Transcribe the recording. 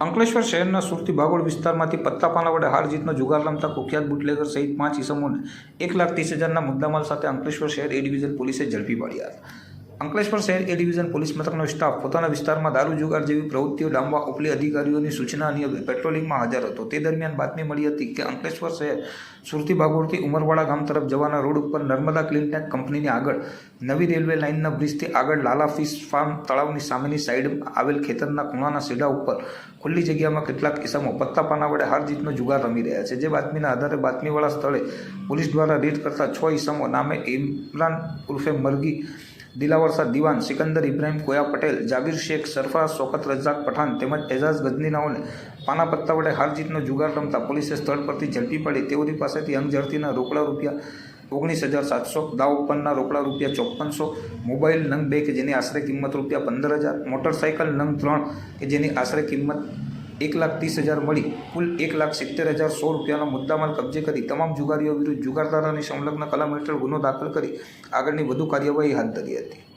અંકલેશ્વર શહેરના સુરતી બાગોળ વિસ્તારમાંથી પત્તાપાના વડે હાર જીતનો જુગાર રમતા કુખ્યાત બુટલેગર સહિત પાંચ ઇસમોને એક લાખ ત્રીસ હજારના મુદ્દામાલ સાથે અંકલેશ્વર શહેર એ ડિવિઝન પોલીસે ઝડપી પાડ્યા હતા. અંકલેશ્વર શહેર એ ડિવિઝન પોલીસ મથકનો સ્ટાફ પોતાના વિસ્તારમાં દારૂ જુગાર જેવી પ્રવૃત્તિઓ ડામવા ઉપલી અધિકારીઓની સૂચના અને પેટ્રોલિંગમાં હાજર હતો. તે દરમિયાન બાતમી મળી હતી કે અંકલેશ્વર શહેર સુરતી ભાગોળથી ઉમરવાડા ગામ તરફ જવાના રોડ ઉપર નર્મદા ક્લીન ટેન્ક કંપનીની આગળ નવી રેલવે લાઇનના બ્રિજથી આગળ લાલા ફિશ ફાર્મ તળાવની સામેની સાઈડ આવેલ ખેતરના ખૂણાના સીડા ઉપર ખુલ્લી જગ્યામાં કેટલાક ઇસમો પત્તા પાના વડે હાર જીતનો જુગાર રમી રહ્યા છે. જે બાતમીના આધારે બાતમીવાળા સ્થળે પોલીસ દ્વારા રેડ કરતા છ ઇસમો નામે ઇમરાન ઉર્ફે મરગી દિલાવરસા દિવાન, સિકંદર ઇબ્રાહિમ, કોયા પટેલ, જાગીર શેખ સરફરાઝ શોકત રજાક પઠાણ તેમજ એઝાઝ ગજનીનાઓને પાના પત્તા વડે હાર જીતનો જુગાર રમતા પોલીસે સ્થળ પરથી ઝડપી પાડી તેઓની પાસેથી અંગઝડતીના રોકડા રૂપિયા ઓગણીસ હજાર સાતસો, દાવ ઉપરના રોકડા રૂપિયા ચોપ્પનસો મોબાઈલ નંગ બે કે જેની આશરે કિંમત રૂપિયા પંદર હજાર મોટરસાઇકલ નંગ ત્રણ કે જેની આશરે કિંમત એક લાખ ત્રીસ હજાર મળી. કુલ એક લાખ સિત્તેર હજાર સો રૂપિયાનો મુદ્દામાલ કબજે કરી તમામ જુગારીઓ વિરુદ્ધ જુગારદારોની સંલગ્ન કલમ હેઠળ ગુનો દાખલ કરી આગળની વધુ કાર્યવાહી હાથ ધરી હતી.